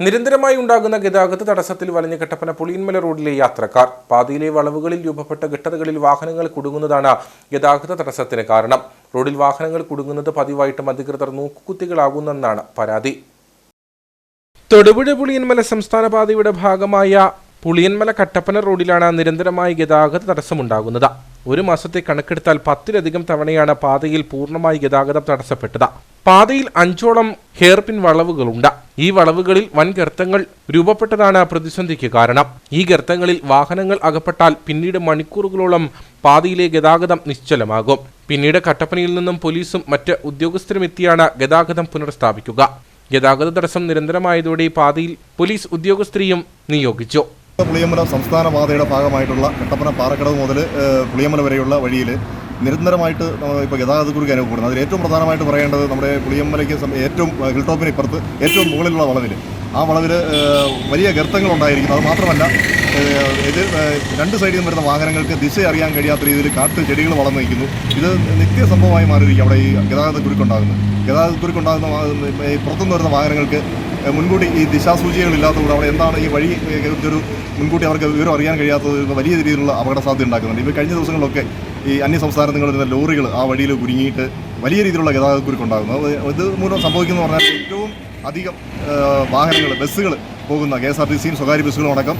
നിരന്തരമായി ഉണ്ടാകുന്ന ഗതാഗത തടസ്സത്തിൽ വലഞ്ഞ കട്ടപ്പന പുളിയൻമല റോഡിലെ യാത്രക്കാർ പാതയിലെ വളവുകളിൽ രൂപപ്പെട്ട ഗട്ടതകളിൽ വാഹനങ്ങൾ കുടുങ്ങുന്നതാണ് ഗതാഗത തടസ്സത്തിന് കാരണം. റോഡിൽ വാഹനങ്ങൾ കുടുങ്ങുന്നത് പതിവായിട്ടും അധികൃതർ നോക്കുകുത്തികളാകുന്നെന്നാണ് പരാതി. തൊടുപുഴ പുളിയൻമല സംസ്ഥാന പാതയുടെ ഭാഗമായ പുളിയൻമല കട്ടപ്പന റോഡിലാണ് നിരന്തരമായി ഗതാഗത തടസ്സമുണ്ടാകുന്നത്. ഒരു മാസത്തെ കണക്കെടുത്താൽ പത്തിലധികം തവണയാണ് പാതയിൽ പൂർണമായി ഗതാഗതം തടസ്സപ്പെട്ടത്. പാതയിൽ അഞ്ചോളം ഹെയർപിൻ വളവുകളുണ്ട്. ഈ വളവുകളിൽ വൻ ഗർത്തങ്ങൾ രൂപപ്പെട്ടതാണ് പ്രതിസന്ധിക്ക് കാരണം. ഈ ഗർത്തങ്ങളിൽ വാഹനങ്ങൾ അകപ്പെട്ടാൽ പിന്നീട് മണിക്കൂറുകളോളം പാതയിലെ ഗതാഗതം നിശ്ചലമാകും. പിന്നീട് കട്ടപ്പനയിൽ നിന്നും പോലീസും മറ്റ് ഉദ്യോഗസ്ഥരും എത്തിയാണ് ഗതാഗതം പുനഃസ്ഥാപിക്കുക ഗതാഗത തടസ്സം നിരന്തരമായതോടെ പാതയിൽ പോലീസ് ഉദ്യോഗസ്ഥരെയും നിയോഗിച്ചു. പുളിയമ്പല സംസ്ഥാന പാതയുടെ ഭാഗമായിട്ടുള്ള കട്ടപ്പന പാറക്കടവ് മുതൽ പുളിയമ്പല വരെയുള്ള വഴിയിൽ നിരന്തരമായിട്ട് ഇപ്പോൾ ഗതാഗതക്കുരുക്ക് അനുഭവപ്പെടുന്നത് അതിൽ ഏറ്റവും പ്രധാനമായിട്ട് പറയേണ്ടത് നമ്മുടെ പുളിയമ്പലയ്ക്ക് ഏറ്റവും ഹിൽ ടോപ്പിന് ഇപ്പുറത്ത് ഏറ്റവും മുകളിലുള്ള വളവിൽ ആ വളവിൽ വലിയ ഗർത്തങ്ങൾ ഉണ്ടായിരിക്കുന്നു. അത് മാത്രമല്ല ഇത് രണ്ട് സൈഡിൽ നിന്ന് വരുന്ന വാഹനങ്ങൾക്ക് ദിശ അറിയാൻ കഴിയാത്ത രീതിയിൽ കാട്ട് ചെടികൾ വളർന്നു നിൽക്കുന്നു. ഇത് നിത്യ സംഭവമായി മാറിയിരിക്കും അവിടെ ഈ ഗതാഗത കുരുക്കുണ്ടാകുന്നത് ഗതാഗത കുരുക്കുണ്ടാകുന്ന വാ- ഈ പുറത്തുനിന്ന് വരുന്ന വാഹനങ്ങൾക്ക് മുൻകൂട്ടി ഈ ദിശാസൂചികൾ ഇല്ലാത്തതുകൊണ്ട് അവിടെ എന്താണ് ഈ വഴി ഒരു മുൻകൂട്ടി അവർക്ക് വിവരം അറിയാൻ കഴിയാത്തത് വലിയ രീതിയിലുള്ള അപകട സാധ്യത ഉണ്ടാക്കുന്നുണ്ട്. ഇപ്പോൾ കഴിഞ്ഞ ദിവസങ്ങളിലൊക്കെ ഈ അന്യ സംസ്ഥാനങ്ങളിൽ വരുന്ന ലോറികൾ ആ വഴിയിൽ കുരുങ്ങിയിട്ട് വലിയ രീതിയിലുള്ള ഗതാഗത കുരുക്കുണ്ടാകുന്നു അത് ഇത് മൂലം സംഭവിക്കുന്നു പറഞ്ഞാൽ ഏറ്റവും അധികം വാഹനങ്ങൾ ബസ്സുകൾ പോകുന്ന കെ എസ് ആർ ടി സിയും സ്വകാര്യ ബസ്സുകളും അടക്കം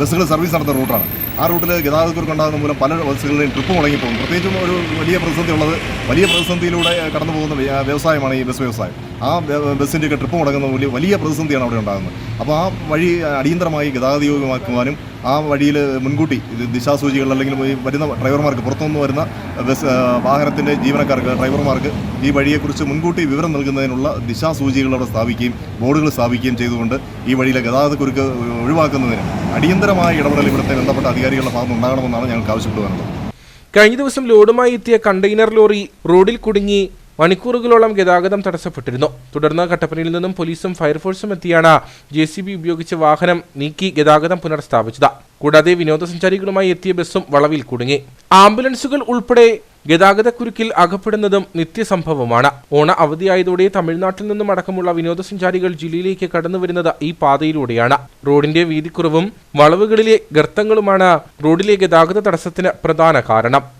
ബസ്സുകൾ സർവീസ് നടത്തുന്ന റൂട്ടാണ്. ആ റൂട്ടിൽ ഗതാഗതക്കുരുക്ക് ഉണ്ടാകുന്ന മൂലം പല ബസ്സുകളുടെയും ട്രിപ്പ് മുടങ്ങിപ്പോകും. പ്രത്യേകിച്ചും ഒരു വലിയ പ്രതിസന്ധി ഉള്ളത് വലിയ പ്രതിസന്ധിയിലൂടെ കടന്നു പോകുന്ന വ്യ- വ്യവസായമാണ് ഈ ബസ് വ്യവസായം. ആ ബസ്സിന്റെയൊക്കെ ട്രിപ്പ് മുടങ്ങുന്ന വലിയ വലിയ പ്രതിസന്ധിയാണ് അവിടെ ഉണ്ടാകുന്നത്. അപ്പോൾ ആ വഴി അടിയന്തരമായി ഗതാഗതയോഗ്യമാക്കുവാനും ആ വഴിയിൽ മുൻകൂട്ടി ദിശാസൂചികൾ അല്ലെങ്കിൽ വരുന്ന ഡ്രൈവർമാർക്ക് പുറത്തുനിന്ന് വരുന്ന ബസ് വാഹനത്തിന്റെ ജീവനക്കാർക്ക് ഡ്രൈവർമാർക്ക് ഈ വഴിയെക്കുറിച്ച് മുൻകൂട്ടി വിവരം നൽകുന്നതിനുള്ള ദിശാസൂചികൾ അവിടെ സ്ഥാപിക്കുകയും ബോർഡുകൾ സ്ഥാപിക്കുകയും ചെയ്തുകൊണ്ട് ഈ വഴിയിലെ ഗതാഗതക്കുരുക്ക് ഒഴിവാക്കുന്നതിന് അടിയന്തരമായ ഇടപെടൽ ഇവിടുത്തെ ബന്ധപ്പെട്ട അധികാരികളുടെ ഭാഗത്ത് ഉണ്ടാകണമെന്നാണ് ഞങ്ങൾക്ക് ആവശ്യപ്പെടുവാനുള്ളത് കഴിഞ്ഞ ദിവസം ലോഡുമായി എത്തിയ കണ്ടെയ്നർ ലോറി റോഡിൽ കുടുങ്ങി മണിക്കൂറുകളോളം ഗതാഗതം തടസ്സപ്പെട്ടിരുന്നു. തുടർന്ന് കട്ടപ്പനയിൽ നിന്നും പോലീസും ഫയർഫോഴ്സും എത്തിയാണ് ജെ ഉപയോഗിച്ച് വാഹനം നീക്കി ഗതാഗതം പുനഃസ്ഥാപിച്ചത്. കൂടാതെ വിനോദസഞ്ചാരികളുമായി എത്തിയ ബസ്സും വളവിൽ കുടുങ്ങി. ആംബുലൻസുകൾ ഉൾപ്പെടെ ഗതാഗതക്കുരുക്കിൽ അകപ്പെടുന്നതും നിത്യസംഭവമാണ്. ഓണ അവധിയായതോടെ തമിഴ്നാട്ടിൽ നിന്നും അടക്കമുള്ള വിനോദസഞ്ചാരികൾ ജില്ലയിലേക്ക് കടന്നുവരുന്നത് ഈ പാതയിലൂടെയാണ്. റോഡിന്റെ വീതിക്കുറവും വളവുകളിലെ ഗർത്തങ്ങളുമാണ് റോഡിലെ ഗതാഗത തടസ്സത്തിന് പ്രധാന കാരണം.